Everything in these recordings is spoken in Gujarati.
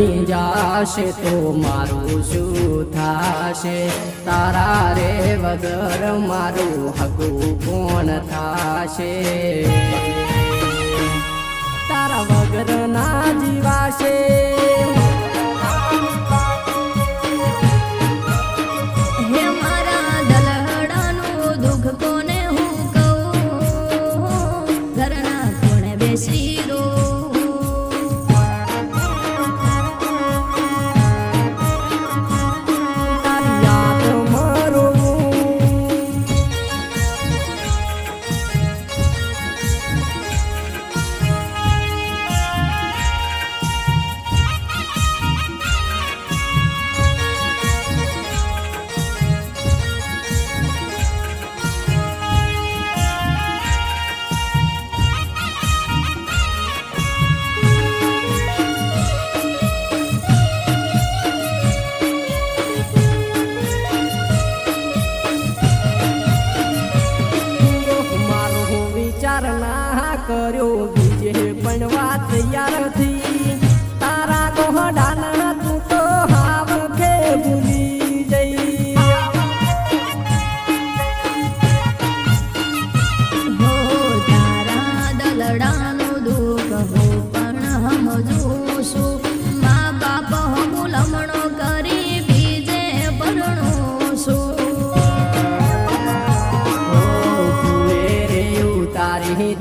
બની જાશે તો મારું શું થાશે? તારા રે વગર મારું હકું કોણ થાશે? તારા વગર ના જીવાશે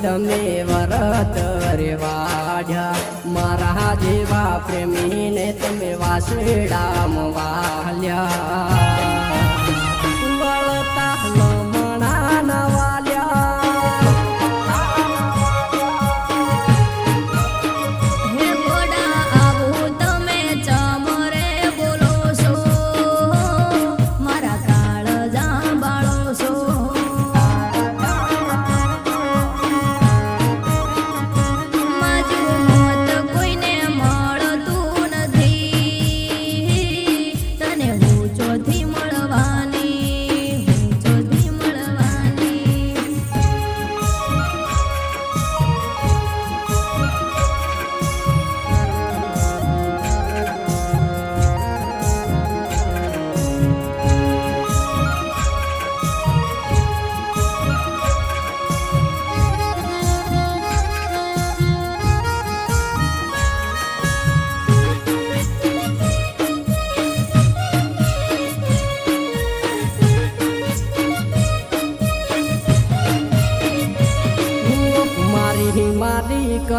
તમે વરત રેવાડ્યા મારા જેવા પ્રેમીને તમે વાસડામ વાલ્યા.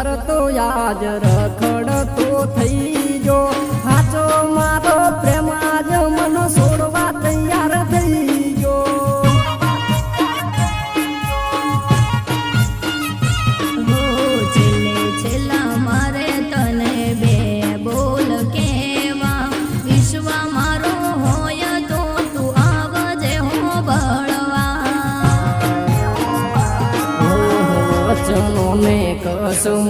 કરતો યાદ રખડતો થઈ જો હાચો મારો પ્રેમ આજ મનસો મેં કશું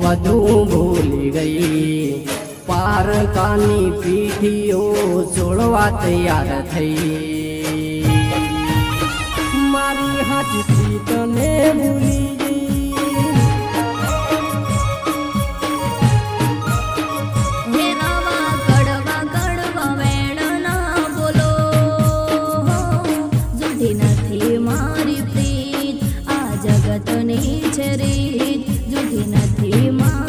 વધુ ભૂલી ગઈ પારકાની પીઠીઓ છોડવા તૈયાર થઈ મારી હાથ તને ભૂલી જવાની છે રીત જુદી નથી માં